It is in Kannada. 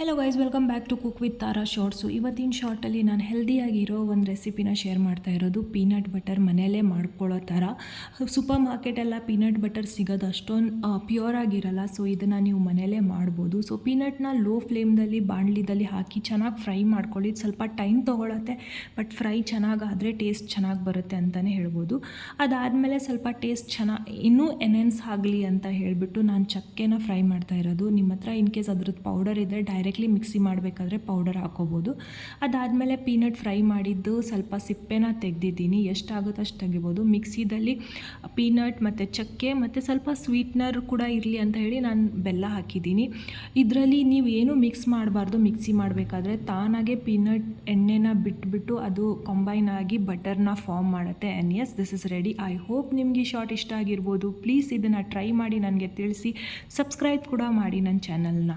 Hello guys welcome back to cook with Tara shorts ಇವತ್ತಿನ ಶಾರ್ಟಲ್ಲಿ ನಾನು ಹೆಲ್ದಿಯಾಗಿರೋ ಒಂದು ರೆಸಿಪಿನ ಶೇರ್ ಮಾಡ್ತಾ ಇರೋದು ಪೀನಟ್ ಬಟರ್ ಮನೆಯಲ್ಲೇ ಮಾಡ್ಕೊಳ್ಳೋ ಥರ. ಸೂಪರ್ ಮಾರ್ಕೆಟೆಲ್ಲ ಪೀನಟ್ ಬಟರ್ ಸಿಗೋದು ಅಷ್ಟೊಂದು ಪ್ಯೂರ್ ಆಗಿರಲ್ಲ ಸೊ ಇದನ್ನು ನೀವು ಮನೆಯಲ್ಲೇ ಮಾಡ್ಬೋದು. ಸೊ ಪೀನಟ್ನ ಲೋ ಫ್ಲೇಮ್ದಲ್ಲಿ ಬಾಣಲಿದಲ್ಲಿ ಹಾಕಿ ಚೆನ್ನಾಗಿ ಫ್ರೈ ಮಾಡ್ಕೊಳ್ಳಿ. ಸ್ವಲ್ಪ ಟೈಮ್ ತೊಗೊಳತ್ತೆ ಬಟ್ ಫ್ರೈ ಚೆನ್ನಾಗಾದರೆ ಟೇಸ್ಟ್ ಚೆನ್ನಾಗಿ ಬರುತ್ತೆ ಅಂತಲೇ ಹೇಳ್ಬೋದು. ಅದಾದಮೇಲೆ ಸ್ವಲ್ಪ ಟೇಸ್ಟ್ ಚೆನ್ನಾಗಿ, ಇನ್ನೂ ಎನೆನ್ಸ್ ಆಗಲಿ ಅಂತ ಹೇಳಿಬಿಟ್ಟು ನಾನು ಚಕ್ಕೆನ ಫ್ರೈ ಮಾಡ್ತಾ ಇರೋದು. ನಿಮ್ಮ ಹತ್ರ ಇನ್ ಕೇಸ್ ಅದ್ರದ್ದು ಪೌಡರ್ ಇದ್ದರೆ ಡೈರೆಕ್ಟ್ಲಿ ಮಿಕ್ಸಿ ಮಾಡಬೇಕಾದ್ರೆ ಪೌಡರ್ ಹಾಕೋಬೋದು. ಅದಾದಮೇಲೆ ಪೀನಟ್ ಫ್ರೈ ಮಾಡಿದ್ದು ಸ್ವಲ್ಪ ಸಿಪ್ಪೆನ ತೆಗೆದಿದ್ದೀನಿ. ಎಷ್ಟಾಗುತ್ತೋ ಅಷ್ಟು ತೆಗಿಬೋದು. ಮಿಕ್ಸಿದಲ್ಲಿ ಪೀನಟ್ ಮತ್ತು ಚಕ್ಕೆ ಮತ್ತು ಸ್ವಲ್ಪ ಸ್ವೀಟ್ನರ್ ಕೂಡ ಇರಲಿ ಅಂತ ಹೇಳಿ ನಾನು ಬೆಲ್ಲ ಹಾಕಿದ್ದೀನಿ. ಇದರಲ್ಲಿ ನೀವು ಏನು ಮಿಕ್ಸ್ ಮಾಡಬಾರ್ದು, ಮಿಕ್ಸಿ ಮಾಡಬೇಕಾದ್ರೆ ತಾನಾಗೆ ಪೀನಟ್ ಎಣ್ಣೆನ ಬಿಟ್ಬಿಟ್ಟು ಅದು ಕಂಬೈನ್ ಆಗಿ ಬಟರ್ನ ಫಾರ್ಮ್ ಮಾಡುತ್ತೆ. And yes this is ready I hope ನಿಮ್ಗೆ ಶಾರ್ಟ್ ಇಷ್ಟ ಆಗಿರ್ಬೋದು. ಪ್ಲೀಸ್ ಇದನ್ನು ಟ್ರೈ ಮಾಡಿ, ನನಗೆ ತಿಳಿಸಿ. ಸಬ್ಸ್ಕ್ರೈಬ್ ಕೂಡ ಮಾಡಿ ನನ್ನ ಚಾನಲ್ನ